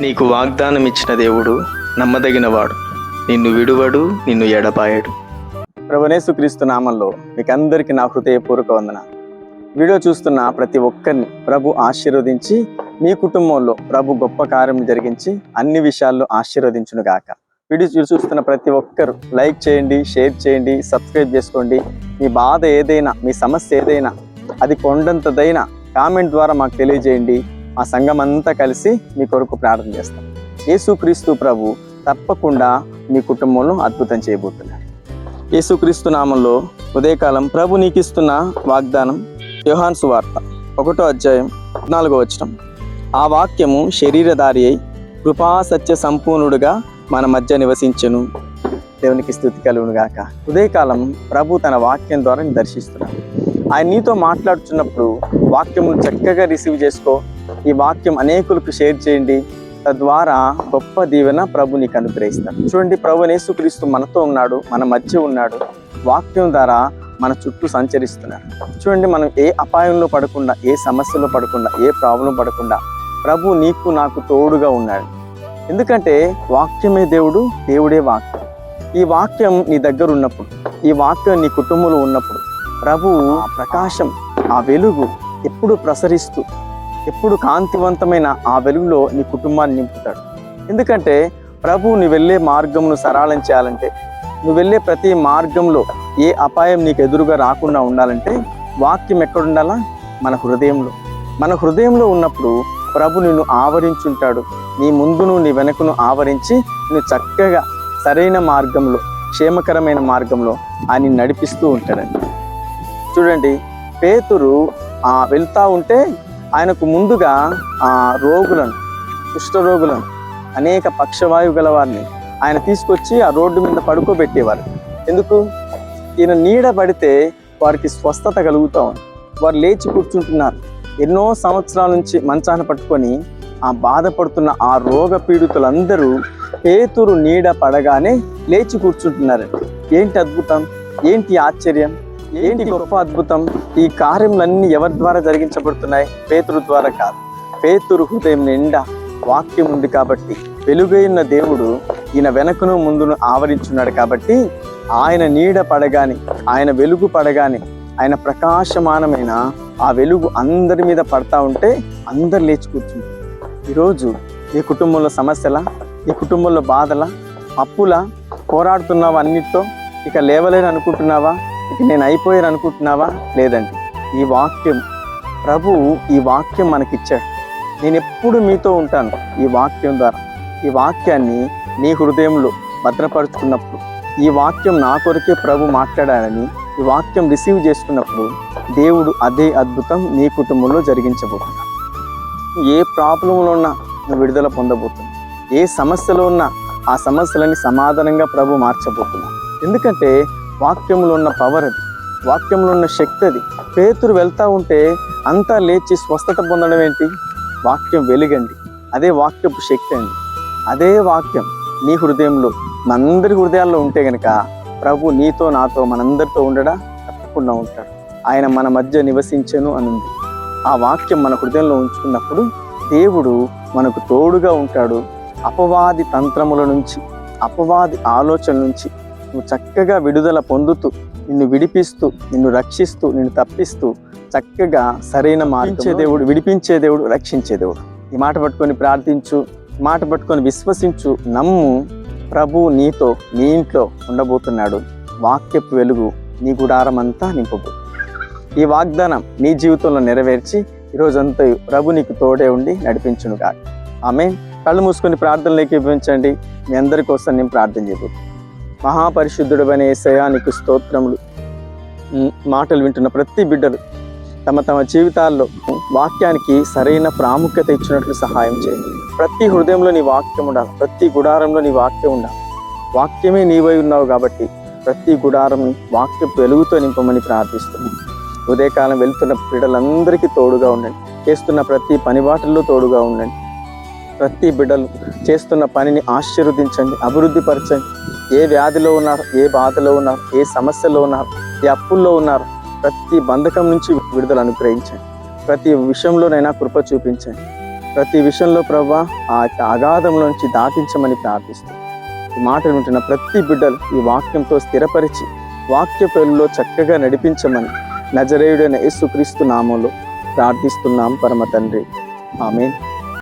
నీకు వాగ్దానం ఇచ్చిన దేవుడు నమ్మదగినవాడు. నిన్ను విడువడు నిన్ను ఎడపాయడు ప్రభునేసుక్రీస్తు నామంలో మీకు అందరికీ నా హృదయపూర్వక వందన వీడియో చూస్తున్న ప్రతి ఒక్కరిని ప్రభు ఆశీర్వదించి మీ కుటుంబంలో ప్రభు గొప్ప కార్యం జరిగించి అన్ని విషయాల్లో ఆశీర్వదించును గాక. వీడియో చూ- చూస్తున్న ప్రతి ఒక్కరు లైక్ చేయండి షేర్ చేయండి సబ్స్క్రైబ్ చేసుకోండి. మీ బాధ ఏదైనా మీ సమస్య ఏదైనా అది కొండంతదైనా కామెంట్ ద్వారా మాకు తెలియజేయండి. మా సంఘం అంతా కలిసి మీ కొరకు ప్రార్థన చేస్తాం. యేసుక్రీస్తు ప్రభు తప్పకుండా మీ కుటుంబంలో అద్భుతం చేయబోతున్నారు. యేసుక్రీస్తు నామంలో ఉదయకాలం ప్రభు నీకిస్తున్న వాగ్దానం యోహాన్ సువార్త ఒకటో అధ్యాయం నాలుగో వచనం. ఆ వాక్యము శరీరధారి అయి కృపా సత్య సంపూర్ణుడుగా మన మధ్య నివసించెను. దేవునికి స్థుతి కలుగునుగాక ఉదయకాలం ప్రభు తన వాక్యం ద్వారా దర్శిస్తున్నాడు. ఆయన నీతో మాట్లాడుతున్నప్పుడు వాక్యము చక్కగా రిసీవ్ చేసుకో. ఈ వాక్యం అనేకులకు షేర్ చేయండి. తద్వారా గొప్ప దీవెన ప్రభు నీకు అనుగ్రహిస్తాడు. చూడండి ప్రభు యేసుక్రీస్తు మనతో ఉన్నాడు మన మధ్య ఉన్నాడు. వాక్యం ద్వారా మన చుట్టూ సంచరిస్తున్నాడు చూడండి మనం ఏ అపాయంలో పడకుండా ఏ సమస్యలో పడకుండా ఏ ప్రాబ్లం పడకుండా ప్రభు నీకు నాకు తోడుగా ఉన్నాడు. ఎందుకంటే వాక్యమే దేవుడు దేవుడే వాక్యం. ఈ వాక్యం నీ దగ్గర ఉన్నప్పుడు ఈ వాక్యం నీ కుటుంబంలో ఉన్నప్పుడు ప్రభు ఆ ప్రకాశం ఆ వెలుగు ఎప్పుడు ప్రసరిస్తూ ఎప్పుడు కాంతివంతమైన ఆ వెలుగులో నీ కుటుంబాన్ని నింపుతాడు. ఎందుకంటే ప్రభు నువ్వు వెళ్ళే మార్గంను సరళం చేయాలంటే నువ్వు వెళ్ళే ప్రతి మార్గంలో ఏ అపాయం నీకు ఎదురుగా రాకుండా ఉండాలంటే వాక్యం ఎక్కడుండాలా మన హృదయంలో. మన హృదయంలో ఉన్నప్పుడు ప్రభు నిన్ను ఆవరించుంటాడు. నీ ముందును నీ వెనకను ఆవరించి నువ్వు చక్కగా సరైన మార్గంలో క్షేమకరమైన మార్గంలో ఆయన నడిపిస్తూ ఉంటాడండి. చూడండి పేతురు ఆ వెళ్తా ఉంటే ఆయనకు ముందుగా ఆ రోగులను కుష్ఠరోగులను అనేక పక్షవాయువు గల వారిని ఆయన తీసుకొచ్చి ఆ రోడ్డు మీద పడుకోబెట్టేవారు. ఎందుకు? ఈయన నీడ పడితే వారికి స్వస్థత కలుగుతా ఉంది. వారు లేచి కూర్చుంటున్నారు. ఎన్నో సంవత్సరాల నుంచి మంచాన పట్టుకొని ఆ బాధపడుతున్న ఆ రోగ పీడితులందరూ పేతురు నీడ పడగానే లేచి కూర్చుంటున్నారు ఏంటి అద్భుతం? ఏంటి ఆశ్చర్యం? ఏంటి గొప్ప అద్భుతం? ఈ కార్యములన్నీ ఎవరి ద్వారా జరిగించబడుతున్నాయి? పేతురు ద్వారా కాదు. పేతురు హృదయం నిండా వాక్యం ఉంది కాబట్టి వెలుగైన దేవుడు ఈయన వెనకను ముందును ఆవరించున్నాడు కాబట్టి ఆయన నీడ పడగాని ఆయన వెలుగు పడగాని ఆయన ప్రకాశమానమైన ఆ వెలుగు అందరి మీద పడతా ఉంటే అందరు లేచి కూర్చుంటారు. ఈరోజు నీ కుటుంబంలో సమస్యలా? నీ కుటుంబంలో బాధలా? అప్పులా? పోరాడుతున్నావా అన్నిటితో ఇక లేవలేని అనుకుంటున్నావా ఇక నేను అయిపోయాను అనుకుంటున్నావా? లేదండి. ఈ వాక్యం ప్రభు ఈ వాక్యం మనకిచ్చాడు. నేను ఎప్పుడు మీతో ఉంటాను ఈ వాక్యం ద్వారా. ఈ వాక్యాన్ని నీ హృదయంలో భద్రపరుచుకున్నప్పుడు ఈ వాక్యం నా కొరకే ప్రభు మాట్లాడాలని ఈ వాక్యం రిసీవ్ చేసుకున్నప్పుడు దేవుడు అదే అద్భుతం నీ కుటుంబంలో జరిగించబోతున్నాడు. ఏ ప్రాబ్లంలో ఉన్నా నువ్వు విడుదల పొందబోతున్నావు. ఏ సమస్యలో ఉన్నా ఆ సమస్యలని సమాధానంగా ప్రభు మార్చబోతున్నాడు. ఎందుకంటే వాక్యంలో ఉన్న పవర్ అది. వాక్యంలో ఉన్న శక్తి అది. పేతురు వెళ్తా ఉంటే అంతా లేచి స్వస్థత పొందడం ఏంటి? వాక్యం వెలుగండి. అదే వాక్యపు శక్తి అండి. అదే వాక్యం నీ హృదయంలో మనందరి హృదయాల్లో ఉంటే గనక ప్రభు నీతో నాతో మనందరితో ఉండడా? తప్పకుండా ఉంటాడు. ఆయన మన మధ్య నివసించను అని ఉంది ఆ వాక్యం మన హృదయంలో ఉంచుకున్నప్పుడు దేవుడు మనకు తోడుగా ఉంటాడు. అపవాది తంత్రముల నుంచి అపవాది ఆలోచన నుంచి నువ్వు చక్కగా విడుదల పొందుతూ నిన్ను విడిపిస్తూ నిన్ను రక్షిస్తూ నిన్ను తప్పిస్తూ చక్కగా సరైన మార్చే దేవుడు విడిపించే దేవుడు రక్షించే దేవుడు. ఈ మాట పట్టుకొని ప్రార్థించు మాట పట్టుకొని విశ్వసించు నమ్ము ప్రభు నీతో నీ ఇంట్లో ఉండబోతున్నాడు. వాక్యపు వెలుగు నీ గుడారం అంతా నింపబో. ఈ వాగ్దానం నీ జీవితంలో నెరవేర్చి ఈరోజంతా ప్రభు నీకు తోడే ఉండి నడిపించును కాక ఆమె కళ్ళు మూసుకొని ప్రార్థనలోకి ఇవ్వించండి మీ అందరి కోసం నేను ప్రార్థన చేయబోతున్నాను మహాపరిశుద్ధుడైన అనే నీకు స్తోత్రములు. మాటలు వింటున్న ప్రతి బిడ్డలు తమ తమ జీవితాల్లో వాక్యానికి సరైన ప్రాముఖ్యత ఇచ్చినట్లు సహాయం చేయండి. ప్రతి హృదయంలో నీ వాక్యం ఉండాలి. ప్రతి గుడారంలో నీ వాక్యం ఉండాలి. వాక్యమే నీవై ఉన్నావు కాబట్టి ప్రతి గుడారం వాక్య వెలుగుతో నింపమని ప్రార్థిస్తున్నాను ఉదయకాలం వెళ్తున్న బిడ్డలందరికీ తోడుగా ఉండండి. చేస్తున్న ప్రతి పనిబాటల్లో తోడుగా ఉండండి. ప్రతి బిడ్డలు చేస్తున్న పనిని ఆశీర్వదించండి అభివృద్ధి పరచండి. ఏ వ్యాధిలో ఉన్నారు ఏ బాధలో ఉన్నారు ఏ సమస్యలో ఉన్నారు ఏ అప్పుల్లో ఉన్నారు ప్రతి బంధకం నుంచి విడుదల అనుగ్రహించండి. ప్రతి విషయంలోనైనా కృప చూపించండి. ప్రతి విషయంలో ప్రభా ఆ యొక్క అగాధంలోంచి దాటించమని ప్రార్థిస్తూ ఈ మాటలు వింటున్న ప్రతి బిడ్డలు ఈ వాక్యంతో స్థిరపరిచి వాక్య పేరులో చక్కగా నడిపించమని నజరేయుడైన యేసుక్రీస్తు నామంలో ప్రార్థిస్తున్నాం పరమ తండ్రి. ఆమె